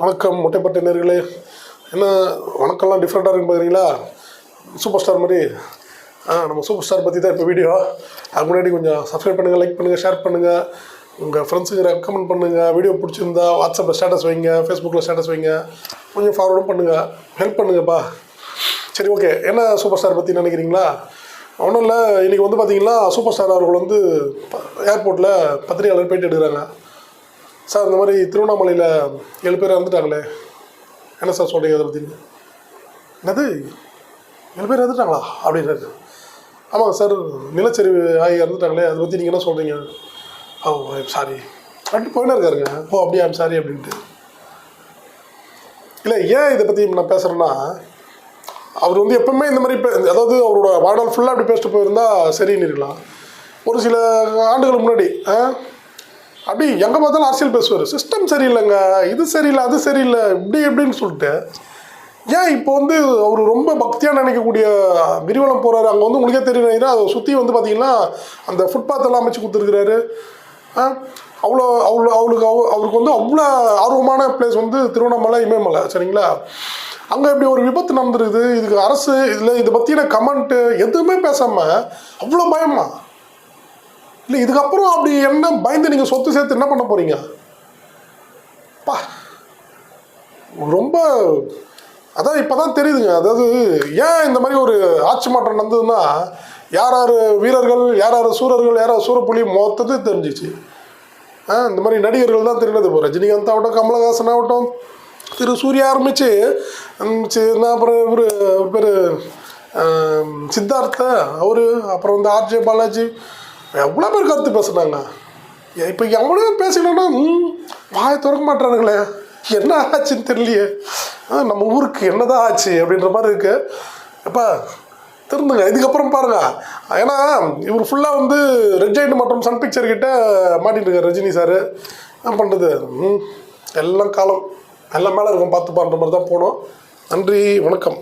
வணக்கம் முட்டைப்பட்ட நேர்களே. என்ன வணக்கம்லாம் டிஃப்ரெண்ட்டாக இருக்குன்னு பார்க்குறீங்களா சூப்பர் ஸ்டார் மாதிரி. ஆ நம்ம சூப்பர் ஸ்டார் பற்றி தான் இப்போ வீடியோ அதுக்கு முன்னாடி கொஞ்சம் சப்ஸ்கிரைப் பண்ணுங்கள் லைக் பண்ணுங்கள் ஷேர் பண்ணுங்கள் உங்கள் ஃப்ரெண்ட்ஸுக்கு ரெக்கமெண்ட் பண்ணுங்கள் வீடியோ பிடிச்சிருந்தா வாட்ஸ்அப்பில் ஸ்டேட்டஸ் வைங்க ஃபேஸ்புக்கில் ஸ்டேட்டஸ் வைங்க. கொஞ்சம் ஃபார்வர்டும் பண்ணுங்கள் ஹெல்ப் பண்ணுங்கப்பா. சரி ஓகே என்ன சூப்பர் ஸ்டார் பற்றி நினைக்கிறீங்களா? ஒன்றும் இல்லை இன்றைக்கி வந்து பார்த்தீங்கன்னா சூப்பர் ஸ்டார் அவர்கள் வந்து ஏர்போர்ட்டில் பத்திரிகையாளர் போயிட்டு எடுக்கிறாங்க. சார் இந்த மாதிரி திருவண்ணாமலையில் ஏழு பேர் இறந்துட்டாங்களே. என்ன சார் சொல்கிறீங்க அதை பற்றி என்னது? ஏழு பேர் இறந்துட்டாங்களா? அப்படின்றாரு. ஆமாங்க சார் நிலச்சரிவு ஆகி இறந்துட்டாங்களே அதை பற்றி நீங்கள் என்ன சொல்கிறீங்க ஓ சாரி அப்படின்ட்டு போயினா இருக்காருங்க. ஓ அப்படியா ஐம் சாரி அப்படின்ட்டு. இல்லை ஏன் இதை பற்றி நான் பேசுகிறேன்னா அவர் வந்து எப்பவுமே இந்த மாதிரி பே- அதாவது அவரோட வாழ்நாள் ஃபுல்லாக அப்படி பேசிட்டு போயிருந்தால் சரின்னு இருக்கலாம் ஒரு சில ஆண்டுகள் முன்னாடி ஆ, அப்படி எங்கே பார்த்தாலும் அரசியல் பேசுவார். சிஸ்டம் சரியில்லைங்க. இது சரியில்லை அது சரியில்லை. இப்படி இப்படின்னு சொல்லிட்டு ஏன் இப்போ வந்து அவர் ரொம்ப பக்தியாக நினைக்கக்கூடிய விரிவலம் போகிறாரு அங்கே வந்து உங்களுக்கே தெரியும் அதை சுற்றி வந்து பார்த்தீங்கன்னா அந்த ஃபுட்பாத் எல்லாம் அமைச்சு கொடுத்துருக்குறாரு. அவ்வளோ அவ்வளோ அவளுக்கு அவ- அவருக்கு வந்து அவ்வளோ ஆர்வமான பிளேஸ் வந்து திருவண்ணாமலை இமயமலை சரிங்களா? அங்கே இப்படி ஒரு விபத்து நடந்துருக்குது. இதுக்கு அரசு இதில் இதை பற்றின கமெண்ட்டு எதுவுமே பேசாமல் அவ்வளோ பயமா? இல்லை இதுக்கப்புறம் அப்படி என்ன பயந்து நீங்கள் சொத்து சேர்த்து என்ன பண்ண போகிறீங்க பா ரொம்ப அதான் இப்போ தான் தெரியுதுங்க. அதாவது ஏன் இந்த மாதிரி ஒரு ஆட்சி மாற்றம் நடந்ததுன்னா யார் யார் வீரர்கள் யார் யார் சூரர்கள் யார் யார் சூரப்புலி மொத்தத்தையும் தெரிஞ்சிச்சு. ஆ இந்த மாதிரி நடிகர்கள் தான் தெரிஞ்சது இப்போ. ரஜினிகாந்த் ஆகட்டும் கமலஹாசன் ஆகட்டும் திரு சூர்யா ஆரம்பிச்சு என்ன அப்புறம் இவர் பேர் சித்தார்த்த அவரு அப்புறம் வந்து ஆர்ஜே பாலாஜி எவ்வளோ பேர் கருத்து பேசுனாங்க? இப்போ எவ்வளோ பேசலன்னா ம் திறக்க மாட்டானுங்களே. என்ன ஆச்சுன்னு தெரியலையே. ஆ, நம்ம ஊருக்கு என்னதான் ஆச்சு அப்படின்ற மாதிரி இருக்கு. எப்பா திருந்துங்க. இதுக்கப்புறம் பாருங்க. ஏன்னா இவர் ஃபுல்லாக வந்து ரெட் மற்றும் சன் பிக்சர் கிட்ட மாட்டிட்டு இருக்கார் ரஜினி சார். என்ன பண்ணுறது ம் எல்லாம் காலம். எல்லாம் மேலே இருக்கும் பார்த்து பண்ணுற மாதிரி தான் போனோம். நன்றி வணக்கம்.